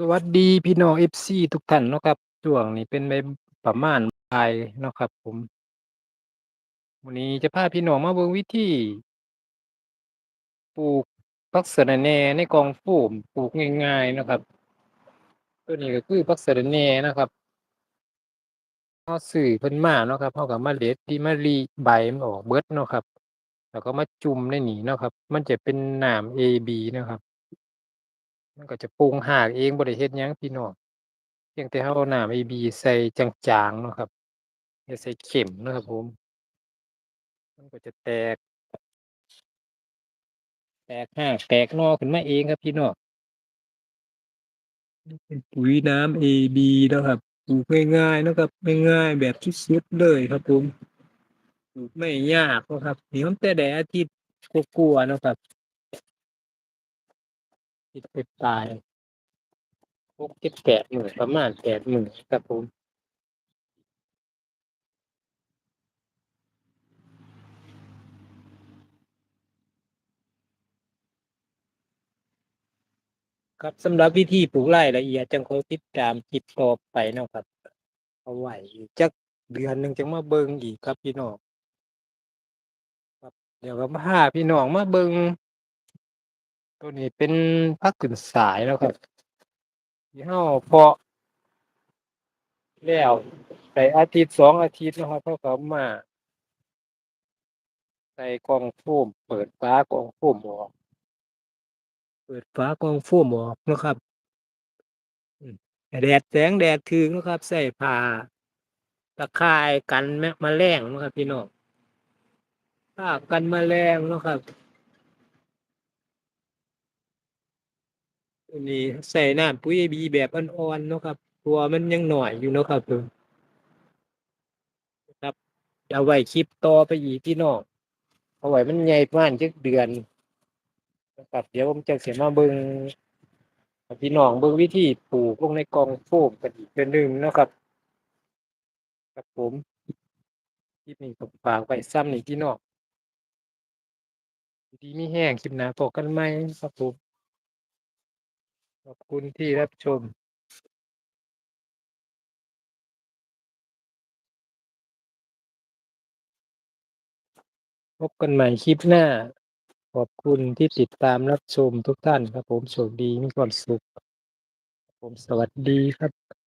สวัสดีพี่น้อง FC ทุกท่านเนาะครับช่วงนี้เป็นไปประมาณบ่ายเนาะครับ ผมวันนี้จะพาพี่น้องมาเบิ่งวิธีปลูกผักสะระแหน่ในกองโฟมปลูกง่ายๆนะครับ ตัวนี้ก็คือผักสะระแหน่นะครับเราซื้อเพิ่นมาเนาะครับเราก็มาเด็ดที่มารีใบมันออกเบิดเนาะครับ แล้วก็มาจุ่มในนี้เนาะครับ มันจะเป็นหน้ำ AB เนะครับ มันก็จะปรุงหากเองบ่ได้เฮ็ดหยังพี่น้องเพียงแต่เราเอาน้ำ AB ใส่จางๆเนาะครับอย่าใส่เข้มเนาะครับผม มันก็จะแตก แตกรากแตกหนอขึ้นมาเองครับพี่น้องเป็นปุ๋ยน้ำ AB เนาะครับปลูกง่ายๆนะครับง่ายๆแบบสุดๆเลยครับผมปลูกไม่ยากนะครับนี่มันแต่แดดอาทิตย์กลัวๆนะครับ อาทิตย์ปลายๆ6 7 8มื้อประมาณ8มื้อครับผมครับสำหรับวิธีปลูกไรายละเอียดจังคอยติดตามคลิปต่อไปเนาะครับ เอาไว้จักเดือนหนึ่งจังมาเบิงอีกครับพี่น้องครับเดี๋ยวก็พาพี่น้องมาเบิง ตัวนี้เป็นผักขึ้นฉายเนาะครับ ที่เราเพาะแล้วได้อาทิตย์2องอาทิตย์นะครับเราก็เอามาใส่กองโฟมเปิดฝากองโฟมออก เปิดฝากองโฟมออกนะครับแดดแสงแดดถึงนะครับใส่ผ้าตะข่ายกันแมะแมลงนะครับพี่น้องผ้ากันแมลงนะครับ ตัวนี้ใส่น้ำปุ๋ย AB แบบอ่อนๆเนาะครับเพราะว่ามันยังหน้อยอยู่เนาะครับผมครับเอาไว้คลิปต่อไปอีกพี่น้องเอาไว้มันใหญ่ประมาณจักเดือนนะครับเดี๋ยวผมจั่งสิมาเบิ่งให้พี่น้องเบิ่งวิธีปลูกลงในกองโฟมกันอีกเทื่อหนึ่งเนาะครับ ครับผมคลิปนี้ก็ฝากไว้ส่ำนี้พี่น้องดีไมีแรงคลิปหน้าพบกันใหมครับผม ขอบคุณที่รับชมพบกันใหม่คลิปหน้า ขอบคุณที่ติดตามรับชมทุกท่านครับผมโชคดีมีความสุข ผมสวัสดีครับ